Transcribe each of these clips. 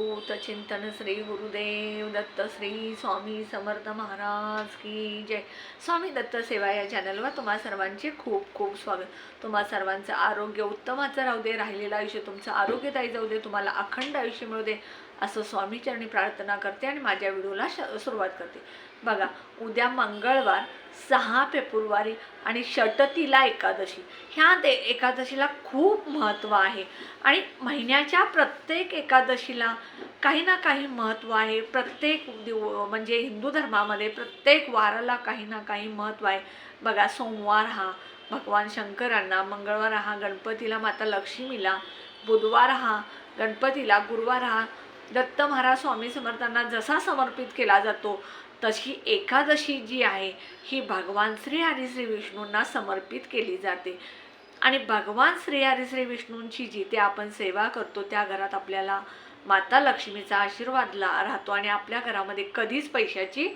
अवधूत चिंतन श्री गुरुदेव दत्त श्री स्वामी समर्थ महाराज की जय. स्वामी दत्त सेवा या चॅनलवर तुम्हा सर्वांचे खूप खूप स्वागत. तुम्हा सर्वांचं आरोग्य उत्तमाचं राहू दे राहिलेलं आयुष्य तुमचं आरोग्यदायी जाऊ दे तुम्हाला अखंड आयुष्य मिळू दे. असं स्वामीचरणी प्रार्थना करते आणि माझ्या व्हिडिओला श सुरुवात करते. बघा उद्या मंगळवार सहा फेब्रुवारी आणि षटतीला एकादशी. ह्या दे एकादशीला खूप महत्त्व आहे. आणि महिन्याच्या प्रत्येक एकादशीला काही ना काही महत्त्व आहे. प्रत्येक दिव म्हणजे हिंदू धर्मामध्ये प्रत्येक वाराला काही ना काही महत्त्व आहे. बघा सोमवार हा भगवान शंकरांना मंगळवार हा गणपतीला माता लक्ष्मीला बुधवार हा गणपतीला गुरुवार हा दत्त महाराज स्वामी समर्थांना जसा समर्पित केला जातो तशी एकादशी जी आहे ही भगवान श्री हरिश्री विष्णूंना समर्पित केली जाते. आणि भगवान श्री हरिश्री विष्णूंची जिथे आपण सेवा करतो त्या घरात आपल्याला माता लक्ष्मीचा आशीर्वाद ला राहतो आणि आपल्या घरामध्ये कधीच पैशाची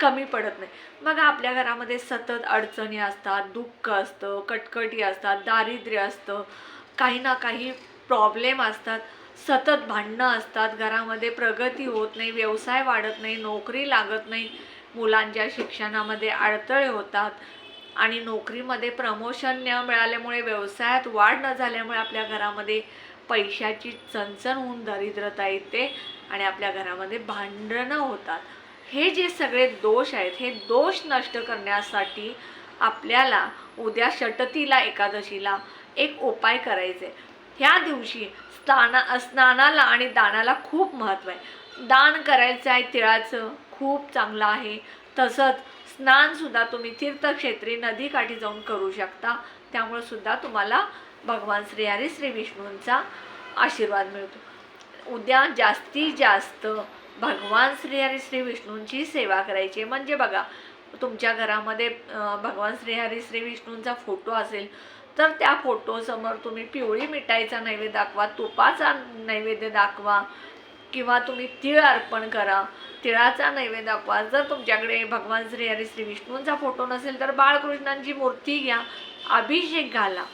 कमी पडत नाही. मग आपल्या घरामध्ये सतत अडचणी असतात दुःख असतं कटकटी असतात दारिद्र्य असतं काही ना काही प्रॉब्लेम असतात. सतत भांडणं असतात घरामध्ये प्रगती होत नाही व्यवसाय वाढत नाही नोकरी लागत नाही मुलांच्या शिक्षणामध्ये अडथळे होतात आणि नोकरीमध्ये प्रमोशन न मिळाल्यामुळे व्यवसायात वाढ न झाल्यामुळे आपल्या घरामध्ये पैशाची चणचण होऊन दरिद्रता येते आणि आपल्या घरामध्ये भांडणं होतात. हे जे सगळे दोष आहेत हे दोष नष्ट करण्यासाठी आपल्याला उद्या षटतीला एकादशीला एक उपाय करायचे. ह्या दिवशी स्नाना स्नानाला आणि दानाला खूप महत्त्व आहे. दान करायचं आहे तिळाचं खूप चांगलं आहे. तसंच स्नानसुद्धा तुम्ही तीर्थक्षेत्री नदीकाठी जाऊन करू शकता. त्यामुळे सुद्धा तुम्हाला भगवान श्री हरी श्री विष्णूंचा आशीर्वाद मिळतो. उद्या जास्तीत जास्त भगवान श्री हरी श्री विष्णूंची सेवा करायची आहे. म्हणजे बघा तुमच्या घरामध्ये भगवान श्री हरी श्री विष्णूंचा फोटो असेल तर त्या फोटोसमोर तुम्ही पिवळी मिठाईचा नैवेद्य दाखवा तुपाचा नैवेद्य दाखवा किंवा तुम्ही तिळ अर्पण करा. तिळाचा नैवेद्य दाखवा. जर तुमच्याकडे भगवान श्री हरी श्री विष्णूंचा फोटो नसेल तर बाळकृष्णांची मूर्ती घ्या. अभिषेक घाला.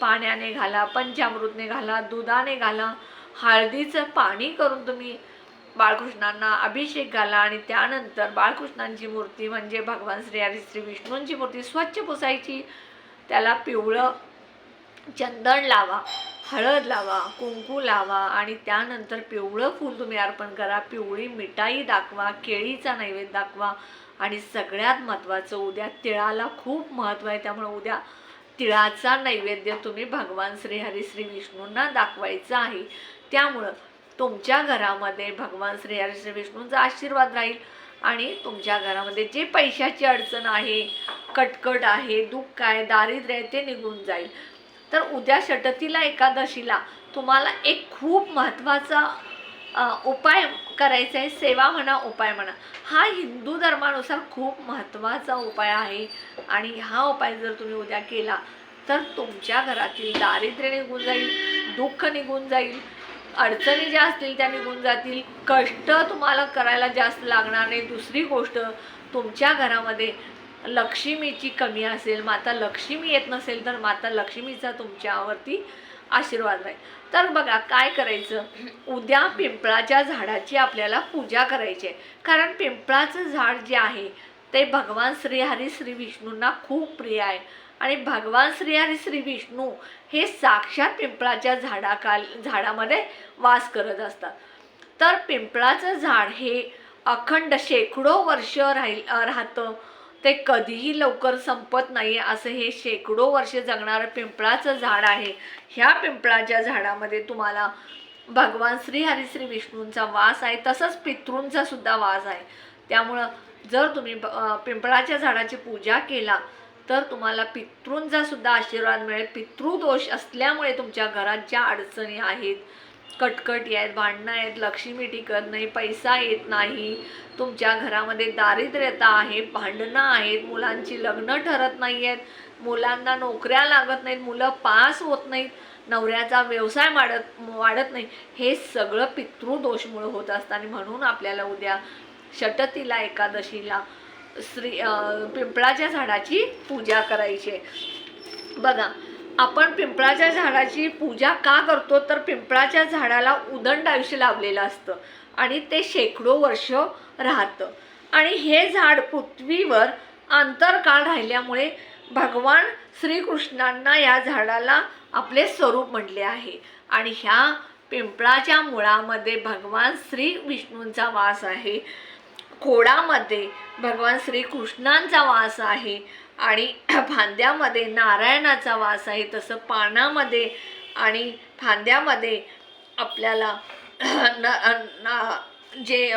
पाण्याने घाला पंचामृतने घाला दुधाने घाला. हळदीचं पाणी करून तुम्ही बाळकृष्णांना अभिषेक घाला आणि त्यानंतर बाळकृष्णांची मूर्ती म्हणजे भगवान श्री हरी श्री विष्णूंची मूर्ती स्वच्छ पुसायची. त्याला पिवळं चंदन लावा हळद लावा कुंकू लावा आणि त्यानंतर पिवळं फूल तुम्ही अर्पण करा. पिवळी मिठाई दाखवा केळीचा नैवेद्य दाखवा आणि सगळ्यात महत्त्वाचं उद्या तिळाला खूप महत्त्व आहे. त्यामुळे उद्या तिळाचा नैवेद्य तुम्ही भगवान श्री हरी श्री विष्णूंना दाखवायचा आहे. त्यामुळं तुमच्या घरामध्ये भगवान श्री हरी श्री विष्णूंचा आशीर्वाद राहील आणि तुमच्या घरामध्ये जे पैशाची अडचण आहे कटकट आहे दुःख आहे दारिद्र्य आहे ते निघून जाईल. तर उद्या षटतीला एकादशीला तुम्हाला एक खूप महत्त्वाचा उपाय करायचा आहे सेवा म्हणा उपाय म्हणा. हा हिंदू धर्मानुसार खूप महत्त्वाचा उपाय आहे. आणि हा उपाय जर तुम्ही उद्या केला तर तुमच्या घरातील दारिद्र्य निघून जाईल दुःख निघून जाईल अडचणी ज्या असतील त्या निघून जातील कष्ट तुम्हाला करायला जास्त लागणार नाही. दुसरी गोष्ट तुमच्या घरामध्ये लक्ष्मीची कमी असेल माता लक्ष्मी येत नसेल तर माता लक्ष्मीचा तुमच्यावरती आशीर्वाद राहील. तर बघा काय करायचं? उद्या पिंपळाच्या झाडाची आपल्याला पूजा करायची आहे. कारण पिंपळाचं झाड जे आहे ते भगवान श्री हरी श्री विष्णूंना खूप प्रिय आहे. आणि भगवान श्री हरी श्री विष्णू हे साक्षात पिंपळाच्या झाडाखाल झाडामध्ये वास करत असतात. तर पिंपळाचं झाड हे अखंड शेकडो वर्ष राहील राहतं. ते कधीही लवकर संपत नाही असं हे शेकडो वर्षे जगणारं पिंपळाचं झाड आहे. ह्या पिंपळाच्या झाडामध्ये तुम्हाला भगवान श्री हरी श्री विष्णूंचा वास आहे. तसंच पितृंचा सुद्धा वास आहे. त्यामुळं जर तुम्ही पिंपळाच्या झाडाची पूजा केला तर तुम्हाला पितृंचा सुद्धा आशीर्वाद मिळेल. पितृदोष असल्यामुळे तुमच्या घरात ज्या अडचणी आहेत कटकटी आहेत भांडणं आहेत लक्ष्मी टिकत नाही पैसा येत नाही. तुमच्या घरामध्ये दारिद्र्यता आहे भांडणं आहेत मुलांची लग्न ठरत नाही आहेत मुलांना नोकऱ्या लागत नाहीत मुलं पास होत नाहीत नवऱ्याचा व्यवसाय वाढत वाढत नाही. हे सगळं पितृदोषमुळं होत असतं आणि म्हणून आपल्याला उद्या षटतीला एकादशीला श्री पिंपळाच्या झाडाची पूजा करायची आहे. बघा आपण पिंपळाच्या झाडाची पूजा का करतो तर पिंपळाच्या झाडाला उदंड आयुष्य लाभलेलं असतं आणि ते शेकडो वर्ष राहतं. आणि हे झाड पृथ्वीवर आंतरकाळ राहिल्यामुळे भगवान श्रीकृष्णांना या झाडाला आपले स्वरूप म्हटले आहे. आणि ह्या पिंपळाच्या मुळामध्ये भगवान श्री विष्णूंचा वास आहे. खोडामध्ये भगवान श्रीकृष्णांचा वास आहे. आणि फांद्यामध्ये नारायणाचा वास आहे तसं पानामध्ये आणि फांद्यामध्ये आपल्याला न न जे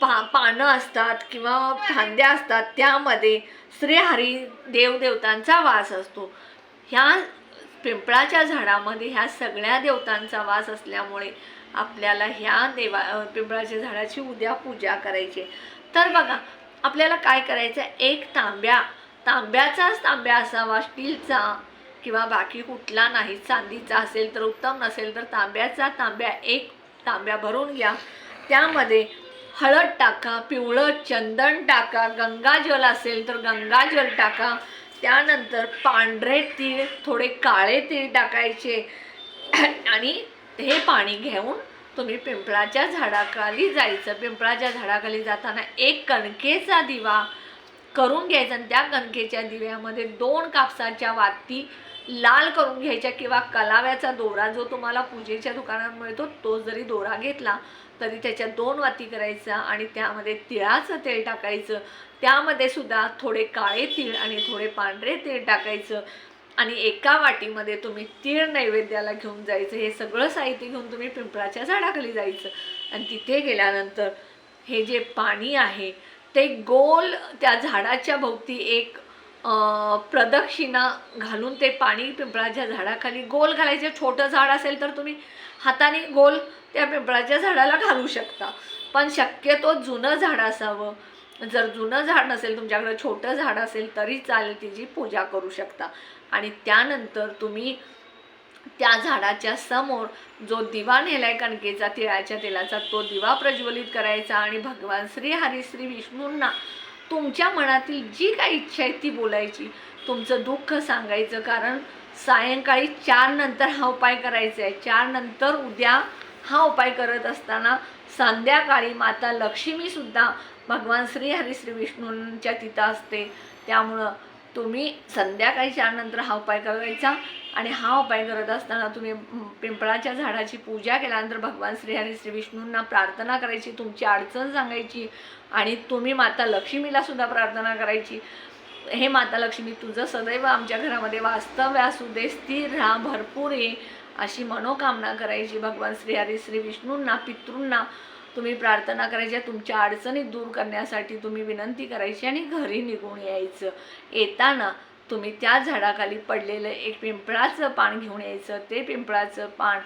पा पानं असतात किंवा फांद्या असतात त्यामध्ये श्रीहरी देवदेवतांचा वास असतो ह्या पिंपळाच्या झाडामध्ये ह्या सगळ्या देवतांचा वास असल्यामुळे आपल्याला ह्या देवा पिंपळाच्या झाडाची उद्या पूजा करायची आहे. तर बघा आपल्याला काय करायचं आहे एक तांब्या. तांब्याचाच तांब्या असावा स्टीलचा. किंवा बाकी कुठला नाही चांदीचा असेल तर उत्तम नसेल तर तांब्याचा तांब्या. एक तांब्या भरून घ्या. त्यामध्ये हळद टाका पिवळं चंदन टाका गंगाजल असेल तर गंगाजल टाका. त्यानंतर पांढरे तीळ थोडे काळे तीळ टाकायचे. आणि हे पाणी घेऊन तुम्ही पिंपळाच्या झाडाखाली जायचं. पिंपळाच्या झाडाखाली जाताना एक कणकेचा दिवा करून घ्यायचा आणि त्या कणकेच्या दिव्यामध्ये दोन कापसाच्या वाती लाल करून घ्यायच्या किंवा कलाव्याचा दोरा जो तुम्हाला पूजेच्या दुकानात मिळतो तो जरी दोरा घेतला तरी त्याच्या दोन वाती करायचा आणि त्यामध्ये तिळाचं तेल टाकायचं. त्यामध्ये सुद्धा थोडे काळे तीळ आणि थोडे पांढरे तीळ टाकायचं. आणि एका वाटीमध्ये तुम्ही तीळ नैवेद्याला घेऊन जायचं हे सगळं साहित्य घेऊन तुम्ही पिंपळाच्या झाडाखाली जायचं. आणि तिथे गेल्यानंतर हे जे पाणी आहे ते गोल त्या झाडाच्या भोवती एक प्रदक्षिणा घालून ते पाणी पिंपळाच्या झाडाखाली गोल घालायचे. छोटं झाड असेल तर तुम्ही हाताने गोल त्या पिंपळाच्या झाडाला घालू शकता. पण शक्यतो जुनं झाड असावं. जर जुनं झाड नसेल तुमच्याकडे छोटं झाड असेल तरी चालेल तिची पूजा करू शकता. आणि त्यानंतर तुम्ही त्या झाडाच्या समोर जो दिवा नेलाय कणकेचा तिळाच्या तेलाचा तो दिवा प्रज्वलित करायचा आणि भगवान श्री हरी श्री विष्णूंना तुमच्या मनातील जी काही इच्छा आहे ती बोलायची. तुमचं दुःख सांगायचं कारण सायंकाळी चार नंतर हा उपाय करायचा आहे. चार नंतर उद्या हा उपाय करत असताना संध्याकाळी माता लक्ष्मीसुद्धा भगवान श्री हरी श्री विष्णूंच्या तिथं असते. त्यामुळं तुम्ही संध्याकाळी चारनंतर हा उपाय करायचा आणि हा उपाय करत असताना तुम्ही पिंपळाच्या झाडाची पूजा केल्यानंतर भगवान श्री हरी श्री विष्णूंना प्रार्थना करायची तुमची अडचण सांगायची आणि तुम्ही माता लक्ष्मीला सुद्धा प्रार्थना करायची. हे माता लक्ष्मी तुझं सदैव आमच्या घरामध्ये वास्तव्य असू दे स्थिर राहा भरपूर ये अशी मनोकामना करायची भगवान श्री हरी श्री विष्णूंना पितृंना. तुम्ही प्रार्थना करायच्या तुमच्या अडचणी दूर करण्यासाठी तुम्ही विनंती करायची आणि घरी निघून यायचं. येताना तुम्ही त्या झाडाखाली पडलेलं एक पिंपळाचं पान घेऊन यायचं. ते पिंपळाचं पान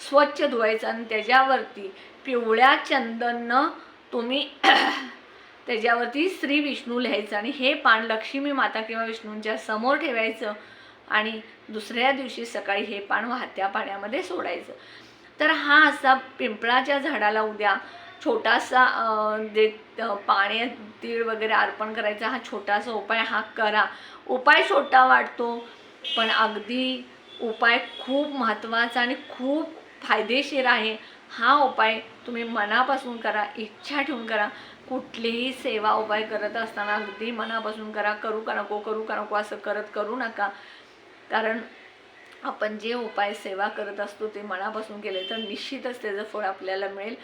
स्वच्छ धुवायचं आणि त्याच्यावरती पिवळ्या चंदननं तुम्ही त्याच्यावरती श्री विष्णू लिहायचं आणि हे पान लक्ष्मी माता किंवा विष्णूंच्या समोर ठेवायचं आणि दुसऱ्या दिवशी सकाळी हे पान वाहत्या पाण्यामध्ये सोडायचं. तर हा असा पिंपळाच्या झाडाला उद्या छोटासा जे पाणी तीळ वगैरे अर्पण करायचा हा छोटासा उपाय हा करा. उपाय छोटा वाटतो पण अगदी उपाय खूप महत्त्वाचा आणि खूप फायदेशीर आहे. हा उपाय तुम्ही मनापासून करा इच्छा ठेवून करा. कुठलीही सेवा उपाय करत असताना अगदी मनापासून करा करू का नको करू का नको असं करत करू नका. कारण आपण जे उपाय सेवा करत असतो ते मनापासून केले तर निश्चितच त्याचं फळ आपल्याला मिळेल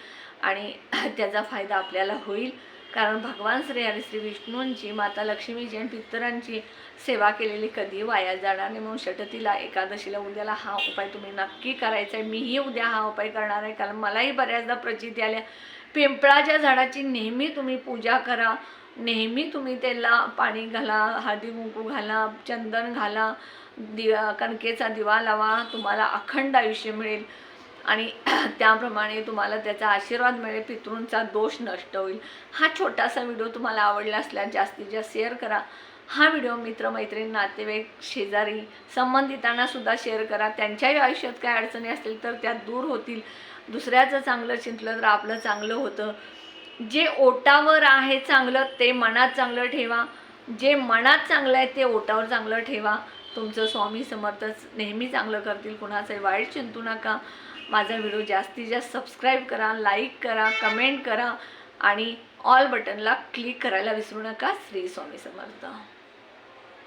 आणि त्याचा फायदा आपल्याला होईल. कारण भगवान श्री आणि श्री विष्णूंची माता लक्ष्मीची आणि पितरांची सेवा केलेली कधी वाया जाणार नाही. म्हणून षटतीला एकादशीला उद्याला हा उपाय तुम्ही नक्की करायचा आहे. मीही उद्या हा उपाय करणार आहे. कारण मलाही बऱ्याचदा प्रचिती आल्या. पिंपळाच्या झाडाची नेहमी तुम्ही पूजा करा. नेहमी तुम्ही त्याला पाणी घाला हळदी कुंकू घाला चंदन घाला. दिवा कणकेचा दिवा लावा तुम्हाला अखंड आयुष्य मिळेल. आणि त्याप्रमाणे तुम्हाला त्याचा आशीर्वाद मिळेल पितृंचा दोष नष्ट होईल. हा छोटासा व्हिडिओ तुम्हाला आवडला असल्यास जास्तीत जास्त शेअर करा. हा व्हिडिओ मित्रमैत्रीण नातेवाईक शेजारी संबंधितांना सुद्धा शेअर करा. त्यांच्याही आयुष्यात काय अडचणी असतील तर त्या दूर होतील. दुसऱ्याचं चांगलं चिंतलं तर आपलं चांगलं होतं. जे ओटावर आहे चांगलं ते मनात चांगलं ठेवा. जे मनात चांगलं आहे ते ओटावर चांगलं ठेवा. तुमचं स्वामी समर्थच नेहमी चांगलं करतील कुणाचंही वाईट चिंतू नका. माझा व्हिडिओ जास्तीत जास्त सबस्क्राईब करा लाईक करा कमेंट करा आणि ऑल बटनला क्लिक करायला विसरू नका. श्री स्वामी समर्थ.